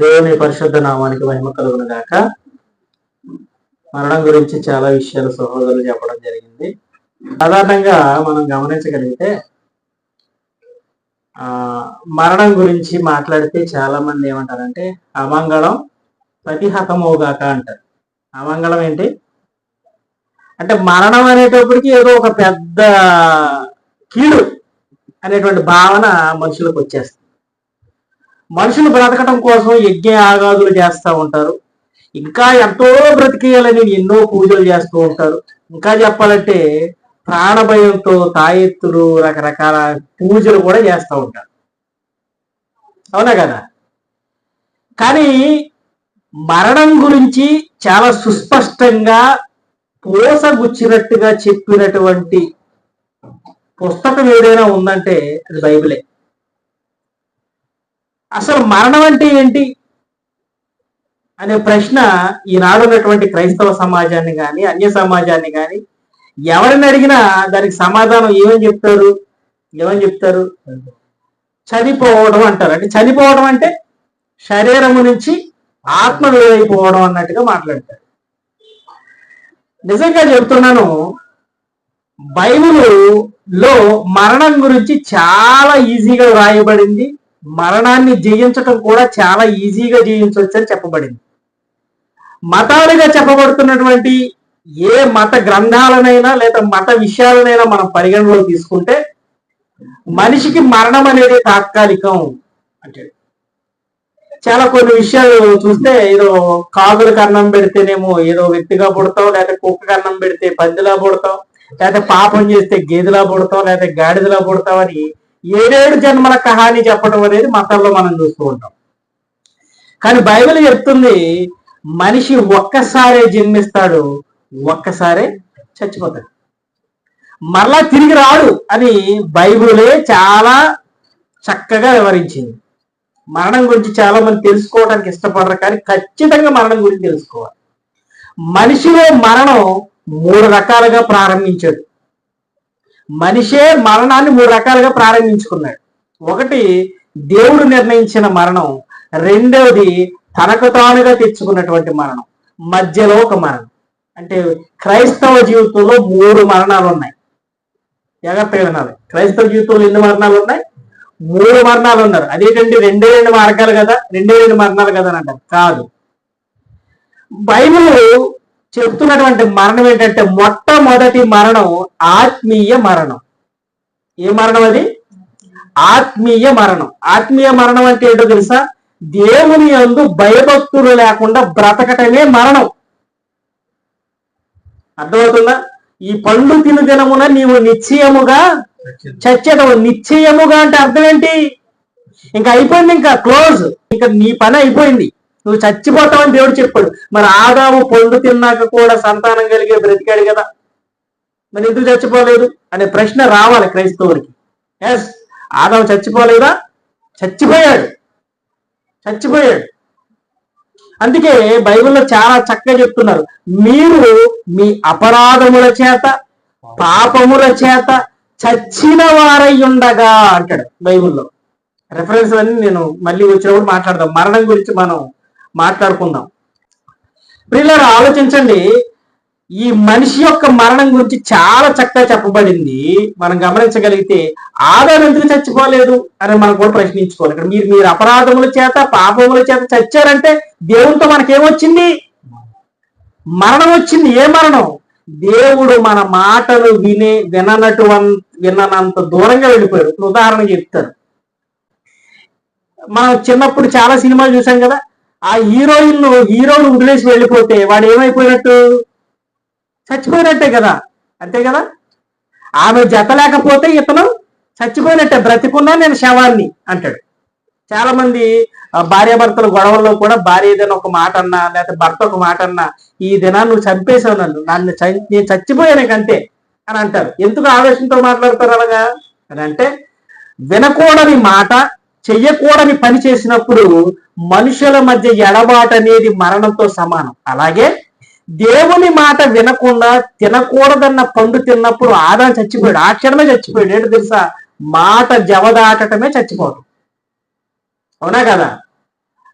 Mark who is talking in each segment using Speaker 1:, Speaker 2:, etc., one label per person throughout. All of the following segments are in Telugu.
Speaker 1: దేవుని పరిశుద్ధ నామానికి మహిమ కలుగును గాక. మరణం గురించి చాలా విషయాలు సహోదరులు చెప్పడం జరిగింది. సాధారణంగా మనం గమనించగలిగితే ఆ మరణం గురించి మాట్లాడితే చాలా మంది ఏమంటారంటే అమంగళం ప్రతిహతమవుగాక అంటారు. అమంగళం ఏంటి? అంటే మరణం అనేటప్పటికి ఏదో ఒక పెద్ద కీడు అనేటువంటి భావన మనుషులకు వచ్చేస్తుంది. మనుషులు బ్రతకటం కోసం యజ్ఞ ఆగాదులు చేస్తూ ఉంటారు. ఇంకా ఎంతో బ్రతికేయాలని ఎన్నో పూజలు చేస్తూ ఉంటారు. ఇంకా చెప్పాలంటే ప్రాణభయంతో తాయెత్తులు రకరకాల పూజలు కూడా చేస్తూ ఉంటారు. అవునా కదా? కానీ మరణం గురించి చాలా సుస్పష్టంగా పోసగుచ్చినట్టుగా చెప్పినటువంటి పుస్తకం ఏదైనా ఉందంటే అది బైబిలే. అసలు మరణం అంటే ఏంటి? అనే ప్రశ్న ఈనాడు ఉన్నటువంటి క్రైస్తవ సమాజాన్ని కానీ అన్య సమాజాన్ని కానీ ఎవరిని అడిగినా దానికి సమాధానం ఏమని చెప్తారు? ఏమని చెప్తారు? చనిపోవడం అంటారు. అంటే చనిపోవడం అంటే శరీరము నుంచి ఆత్మ వేరైపోవడం అన్నట్టుగా మాట్లాడతారు. నిజంగా చెప్తున్నాను బైబిల్లో మరణం గురించి చాలా ఈజీగా వ్రాయబడింది మరణాన్ని జయించటం కూడా చాలా ఈజీగా జయించవచ్చు అని చెప్పబడింది. మతాలుగా చెప్పబడుతున్నటువంటి ఏ మత గ్రంథాలనైనా లేదా మత విషయాలనైనా మనం పరిగణలో తీసుకుంటే మనిషికి మరణం అనేది తాత్కాలికం అంటే చాలా కొన్ని విషయాలు చూస్తే ఏదో కాగులకు అన్నం పెడితేనేమో ఏదో వ్యక్తిగా పుడతాం లేకపోతే కుక్కకి అన్నం పెడితే పందిలా పుడతాం లేకపోతే పాపం చేస్తే గేదెలా పుడతాం లేకపోతే గాడిదలా పుడతాం అని ఏడేడు జన్మల కహాని చెప్పడం అనేది మతంలో మనం చూస్తూ ఉంటాం. కానీ బైబిల్ చెప్తుంది మనిషి ఒక్కసారే జన్మిస్తాడు ఒక్కసారే చచ్చిపోతాడు. మరలా తిరిగి రాడు అని బైబిలే చాలా చక్కగా వివరించింది. మరణం గురించి చాలా మంది తెలుసుకోవడానికి ఇష్టపడరు కానీ ఖచ్చితంగా మరణం గురించి తెలుసుకోవాలి. మనిషిలో మరణం మూడు రకాలుగా ప్రారంభించాడు. మనిషే మరణాన్ని మూడు రకాలుగా ప్రారంభించుకున్నాడు. ఒకటి దేవుడు నిర్ణయించిన మరణం. రెండవది తనకు తానుగా తెచ్చుకున్నటువంటి మరణం. మధ్యలో ఒక మరణం. అంటే క్రైస్తవ జీవితంలో మూడు మరణాలు ఉన్నాయి. జాగ్రత్తగా వినాలి. క్రైస్తవ జీవితంలో ఎన్ని మరణాలు ఉన్నాయి? మూడు మరణాలు ఉన్నారు. అదేంటంటే రెండే రెండు మార్గాలు కదా? రెండే రెండు మరణాలు కదా అని అంటారు. కాదు. బైబిల్ చెప్తున్నటువంటి మరణం ఏంటంటే మొట్టమొదటి మరణం ఆత్మీయ మరణం. ఏ మరణం అది? ఆత్మీయ మరణం. ఆత్మీయ మరణం అంటే ఏంటో తెలుసా? దేవుని యందు భయభక్తులు లేకుండా బ్రతకటమే మరణం. అర్థమవుతుందా? ఈ పండు తిను దినమున నీవు నిశ్చయముగా చచ్చేటవు నిశ్చయముగా అంటే అర్థం ఏంటి? ఇంకా అయిపోయింది ఇంకా క్లోజ్. ఇంకా నీ పని అయిపోయింది. నువ్వు చచ్చిపోతావని దేవుడు చెప్పాడు. మరి ఆదాము పండు తిన్నాక కూడా సంతానం కలిగే బ్రతికాడు కదా. మరి ఎందుకు చచ్చిపోలేదు? అనే ప్రశ్న రావాలి క్రైస్తవుడికి. ఎస్ ఆదాము చచ్చిపోలేదా? చచ్చిపోయాడు. చచ్చిపోయాడు. అందుకే బైబిల్లో చాలా చక్కగా చెప్తున్నారు. మీరు మీ అపరాధముల చేత పాపముల చేత చచ్చిన వారై ఉండగా అంటాడు బైబిల్లో. రెఫరెన్స్ అన్ని నేను మళ్ళీ వచ్చినప్పుడు మాట్లాడదాం. మరణం గురించి మనం మాట్లాడుకుందాం. ప్రియులారా ఆలోచించండి. ఈ మనిషి యొక్క మరణం గురించి చాలా చక్కగా చెప్పబడింది. మనం గమనించగలిగితే ఆదాయం ఎందుకు చచ్చిపోలేదు అని మనం కూడా ప్రశ్నించుకోవాలి. ఇక్కడ మీరు మీరు అపరాధముల చేత పాపముల చేత చచ్చారంటే దేవునితో మనకేమొచ్చింది? మరణం వచ్చింది. ఏ మరణం? దేవుడు మన మాటలు వినే విననటు విననంత దూరంగా వెళ్ళిపోయాడు. ఉదాహరణ చెప్తారు మనం చిన్నప్పుడు చాలా సినిమాలు చూసాం కదా? ఆ హీరోయిన్ హీరోను వదిలేసి వెళ్ళిపోతే వాడు ఏమైపోయినట్టు? చచ్చిపోయినట్టే కదా. అంతే కదా? ఆమె జత లేకపోతే ఇతను చచ్చిపోయినట్టే. బ్రతికున్నా నేను శవాన్ని అంటాడు. చాలా మంది భార్యాభర్తల గొడవల్లో కూడా భార్య ఏదైనా ఒక మాట అన్నా లేకపోతే భర్త ఒక మాట అన్నా ఈ దినాన్ని నువ్వు చంపేశావు నన్ను. నన్ను నేను చచ్చిపోయాను అంతే అని అంటారు. ఎందుకు ఆవేశంతో మాట్లాడతారు అలాగా? అని అంటే వినకూడని మాట చెయ్యకూడని పని చేసినప్పుడు మనుషుల మధ్య ఎడబాటు అనేది మరణంతో సమానం. అలాగే దేవుని మాట వినకుండా తినకూడదన్న పండు తిన్నప్పుడు ఆదాం చచ్చిపోయాడు. ఆ క్షణమే చచ్చిపోయాడు. ఏంటో తెలుసా? మాట జవదాటమే చచ్చిపోవడం అవునా కదా?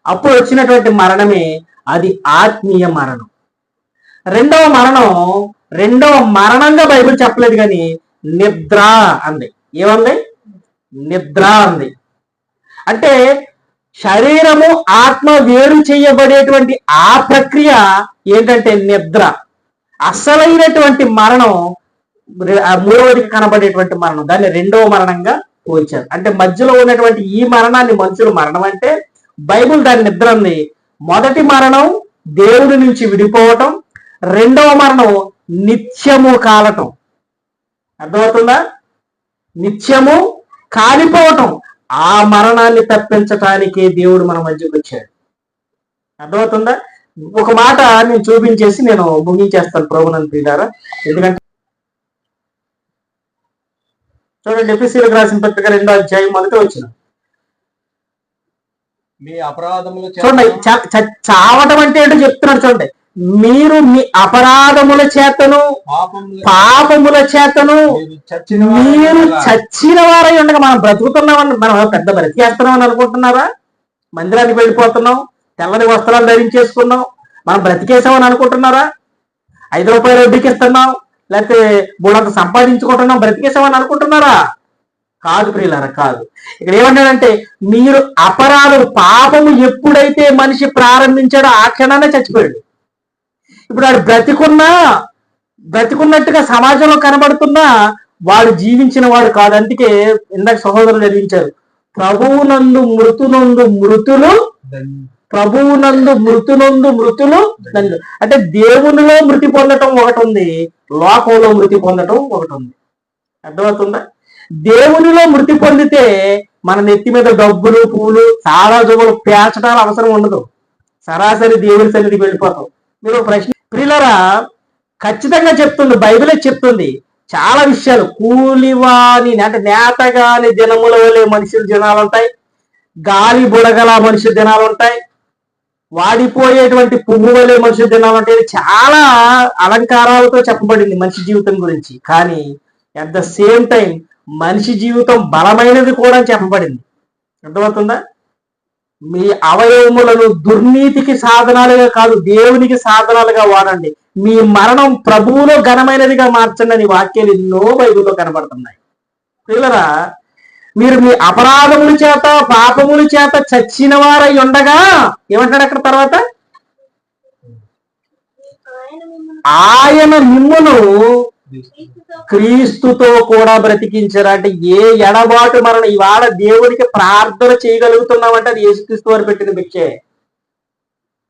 Speaker 1: అప్పుడు వచ్చినటువంటి మరణమే అది ఆత్మీయ మరణం. రెండవ మరణం రెండవ మరణంగా బైబిల్ చెప్పలేదు కానీ నిద్ర అంది. ఏమంది? నిద్ర అంది. అంటే శరీరము ఆత్మ వేరు చేయబడేటువంటి ఆ ప్రక్రియ ఏంటంటే నిద్ర. అసలైనటువంటి మరణం మూడవదికి కనబడేటువంటి మరణం దాన్ని రెండవ మరణంగా పోల్చారు. అంటే మధ్యలో ఉన్నటువంటి ఈ మరణాన్ని మనుషులు మరణం అంటే బైబుల్ దాని నిద్రని మొదటి మరణం దేవుడి నుంచి విడిపోవటం రెండవ మరణం నిత్యము కాలటం. అర్థమవుతుందా? నిత్యము కాలిపోవటం. ఆ మరణాన్ని తప్పించటానికే దేవుడు మన మధ్యకు వచ్చాడు. అర్థమవుతుందా? ఒక మాట నేను చూపించేసి నేను ముగించేస్తాను ప్రభునంత ప్రియులారా. ఎందుకంటే చూడండి ఎపిసీలకు రాసిన పత్రిక రెండో అధ్యాయం మొదట వచ్చిన
Speaker 2: మీ అపరాధముల
Speaker 1: చూడండి చావటం అంటే ఏంటో చెప్తున్నాడు చూడండి. మీరు మీ అపరాధముల చేతను
Speaker 2: పాపముల
Speaker 1: చేతను
Speaker 2: మీరు చచ్చిన వారై
Speaker 1: చచ్చిన వారై ఉండగా మనం బ్రతుకుతున్నామని మనం పెద్ద బ్రతికేస్తున్నామని అనుకుంటున్నారా? మందిరానికి వెళ్ళిపోతున్నాం తెల్లని వస్త్రాలు ధరించేసుకున్నాం మనం బ్రతికేసామని అనుకుంటున్నారా? ఐదు రూపాయలు వడ్డీకి ఇస్తున్నాం లేకపోతే మూడంత సంపాదించుకుంటున్నాం బ్రతికేసామని అనుకుంటున్నారా? కాదు ప్రియులారా కాదు. ఇక్కడ ఏమన్నాడంటే మీరు అపరాధం పాపము ఎప్పుడైతే మనిషి ప్రారంభించాడో ఆ క్షణానే చచ్చిపోయాడు. ఇప్పుడు వాడు బ్రతికున్నా బ్రతికున్నట్టుగా సమాజంలో కనబడుతున్నా వాడు జీవించిన వాడు కాదు. అందుకే ఇందాక సహోదరులు చదివించారు ప్రభువునందు మృతునందు మృతులు ప్రభువునందు మృతునందు మృతులు అంటే దేవునిలో మృతి పొందటం ఒకటి ఉంది లోకంలో మృతి పొందటం ఒకటి ఉంది. అర్థమవుతుందా? దేవునిలో మృతి పొందితే మన నెత్తి మీద డబ్బులు పూలు చాలా జోగులు పేర్చడానికి అవసరం ఉండదు. సరాసరి దేవుని సన్నిధికి వెళ్ళిపోతాం. మీరు ప్రశ్న ప్రిలరా ఖచ్చితంగా చెప్తుంది బైబిలే చెప్తుంది. చాలా విషయాలు. కూలివాని అంటే నేతగాని దినముల వలె మనుషుల జనాలు ఉంటాయి. గాలి బుడగల మనుషుల జనాలు ఉంటాయి. వాడిపోయేటువంటి పువ్వు వలె మనుషుల జనాలు ఉంటాయి. చాలా అలంకారాలతో చెప్పబడింది మనిషి జీవితం గురించి. కానీ అట్ ద సేమ్ టైం మనిషి జీవితం బలమైనది కూడా చెప్పబడింది. అర్థమవుతుందా? మీ అవయవములను దుర్నీతికి సాధనాలుగా కాదు దేవునికి సాధనాలుగా వాడండి. మీ మరణం ప్రభువులో ఘనమైనదిగా మార్చండి అని వాక్యాలు ఎన్నో బైబిల్లో కనబడుతున్నాయి. పిల్లరా మీరు మీ అపరాధముల చేత పాపముల చేత చచ్చిన వారై ఉండగా ఏమంటాడు అక్కడ తర్వాత? ఆయన మిమ్మును క్రీస్తుతో కూడా బ్రతికించారు. అంటే ఏ ఎడబాటు మనం ఇవాళ దేవుడికి ప్రార్థన చేయగలుగుతున్నామంటే అది యేసుక్రీస్తు వారు పెట్టిన పిచ్చే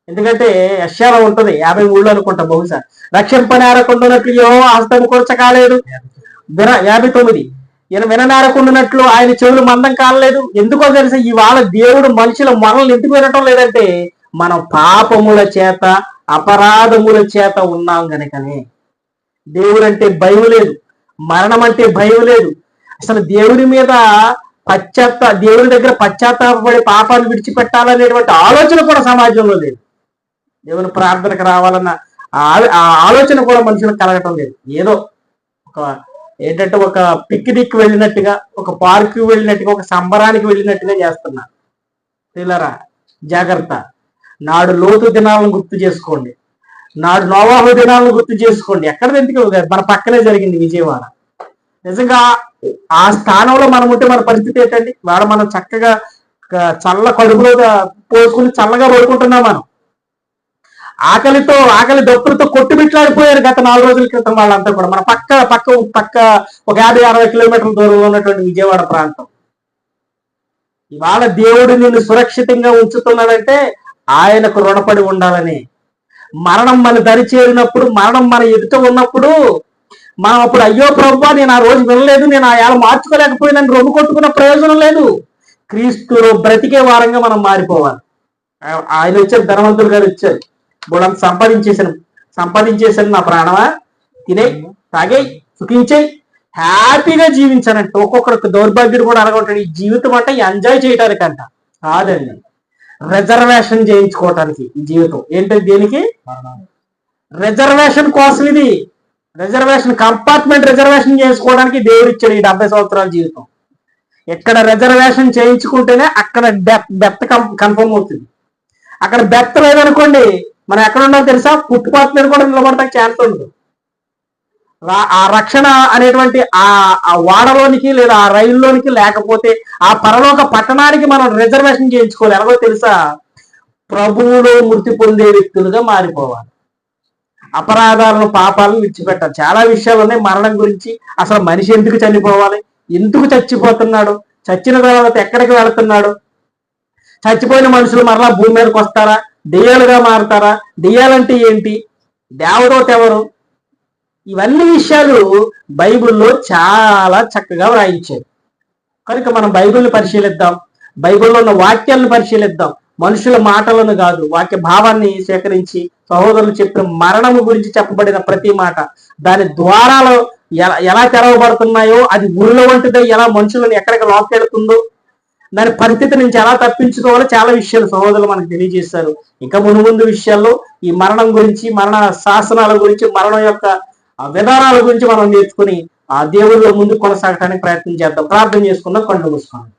Speaker 1: ఎందుకంటే యశాలో ఉంటది. యాభై మూడు అనుకుంటా బహుశా. రక్షింపనేరకుండానట్లు ఏమో హస్తం కూర్చ కాలేదు. విన యాభై తొమ్మిది. ఈయన విననేరకుండానట్లు ఆయన చెవులు మందం కాలేదు ఎందుకో తెలిసి? ఇవాళ దేవుడు మనుషుల మనల్ని ఎందుకు వినటం లేదంటే మనం పాపముల చేత అపరాధముల చేత ఉన్నాం గనకనే. దేవుడు అంటే భయం లేదు. మరణం అంటే భయం లేదు. అసలు దేవుడి మీద పశ్చాత్త దేవుడి దగ్గర పశ్చాత్తాపడి పాపాలు విడిచిపెట్టాలనేటువంటి ఆలోచన కూడా సమాజంలో లేదు. దేవుని ప్రార్థనకు రావాలన్న ఆ- ఆ ఆలోచన కూడా మనుషులకు కలగటం లేదు. ఏదో ఒక ఏంటంటే ఒక పిక్నిక్ వెళ్ళినట్టుగా ఒక పార్క్కి వెళ్ళినట్టుగా ఒక సంబరానికి వెళ్ళినట్టుగా చేస్తున్నారు. పిల్లరా జాగ్రత్త. నాడు లోతు దినాలను గుర్తు చేసుకోండి. నాడు నోవాహు దినాలను గుర్తు చేసుకోండి. ఎక్కడ ఎందుకు మన పక్కనే జరిగింది విజయవాడ. నిజంగా ఆ స్థానంలో మనం ఉంటే మన పరిస్థితి ఏంటండి? వాడ మనం చక్కగా చల్ల కడుపులో పోసుకుని చల్లగా పడుకుంటున్నాం మనం. ఆకలితో ఆకలి దప్పులతో కొట్టుమిట్లాడిపోయారు గత నాలుగు రోజుల క్రితం వాళ్ళంతా కూడా. మన పక్క పక్క పక్క ఒక యాభై అరవై కిలోమీటర్ల దూరంలో ఉన్నటువంటి విజయవాడ ప్రాంతం. ఇవాళ దేవుడు నిన్ను సురక్షితంగా ఉంచుతున్నాడంటే ఆయనకు రుణపడి ఉండాలని మరణం మన దరి చేరినప్పుడు మరణం మన ఎదుట ఉన్నప్పుడు మనం అప్పుడు అయ్యో ప్రభు నేను ఆ రోజు వినలేదు నేను ఆ ఏళ మార్చుకోలేకపోయినాను రొమ్ము కొట్టుకున్న ప్రయోజనం లేదు. క్రీస్తులో బ్రతికే వారంగా మనం మారిపోవాలి. ఆయన వచ్చారు ధనవంతుడు గారు వచ్చారు. బుడంత సంపాదించేసాను సంపాదించేసాను నా ప్రాణమా? తినే తాగే సుఖించే హ్యాపీగా జీవించానంటే. ఒక్కొక్కరికి దౌర్భాగ్యుడు కూడా అనుకుంటాడు ఈ జీవితం అంటే ఎంజాయ్ చేయడానికంట కాదండి. రిజర్వేషన్ చేయించుకోవటానికి ఈ జీవితం. ఏంటంటే దేనికి. రిజర్వేషన్ కోసం ఇది. రిజర్వేషన్ కంపార్ట్మెంట్ రిజర్వేషన్ చేసుకోవడానికి దేవుడు ఇచ్చాడు ఈ డెబ్బై సంవత్సరాల జీవితం. ఎక్కడ రిజర్వేషన్ చేయించుకుంటేనే అక్కడ డెత్ డెత్ కన్ఫర్మ్ అవుతుంది. అక్కడ బెత్త లేదనుకోండి మనం ఎక్కడ ఉండాలో తెలుసా? ఫుట్పాత్ మీద కూడా నిలబడటానికి ఛాన్స్ ఉండదు. ఆ రక్షణ అనేటువంటి ఆ వాడలోనికి లేదా ఆ రైల్లోనికి లేకపోతే ఆ పరలోక పట్టణానికి మనం రిజర్వేషన్ చేయించుకోవాలి. ఎలాగో తెలుసా? ప్రభువులో మృతి పొందే వ్యక్తులుగా మారిపోవాలి. అపరాధాలను పాపాలను విడిచిపెట్టాలి. చాలా విషయాలు ఉన్నాయి. మరణం గురించి అసలు మనిషి ఎందుకు చనిపోవాలి? ఎందుకు చచ్చిపోతున్నాడు? చచ్చిన తర్వాత ఎక్కడికి వెళుతున్నాడు? చచ్చిపోయిన మనుషులు మరలా భూమి మీదకి వస్తారా? దెయ్యాలుగా మారుతారా? దెయ్యాలంటే ఏంటి? దేవదోత ఎవరు? ఇవన్నీ విషయాలు బైబిల్లో చాలా చక్కగా వ్రాయించారు. కనుక మనం బైబిల్ని పరిశీలిద్దాం. బైబిల్లో ఉన్న వాక్యాలను పరిశీలిద్దాం. మనుషుల మాటలను కాదు వాక్య భావాన్ని సేకరించి సహోదరులు చెప్పిన మరణము గురించి చెప్పబడిన ప్రతి మాట. దాని ద్వారాలు ఎలా ఎలా తెరవబడుతున్నాయో అది ఉరుల వంటిదో ఎలా మనుషులను ఎక్కడికి లోకెడుతుందో దాని పరిస్థితి నుంచి ఎలా తప్పించుకోవాలో చాలా విషయాలు సహోదరులు మనకు తెలియజేశారు. ఇంకా ముందు ముందు విషయాల్లో ఈ మరణం గురించి మరణ శాసనాల గురించి మరణం యొక్క విధానాల గురించి మనం నేర్చుకుని ఆ దేవుళ్ళ ముందు కొనసాగడానికి ప్రయత్నం చేద్దాం. ప్రార్థన చేసుకుందాం కళ్ళు మూసుకోండి.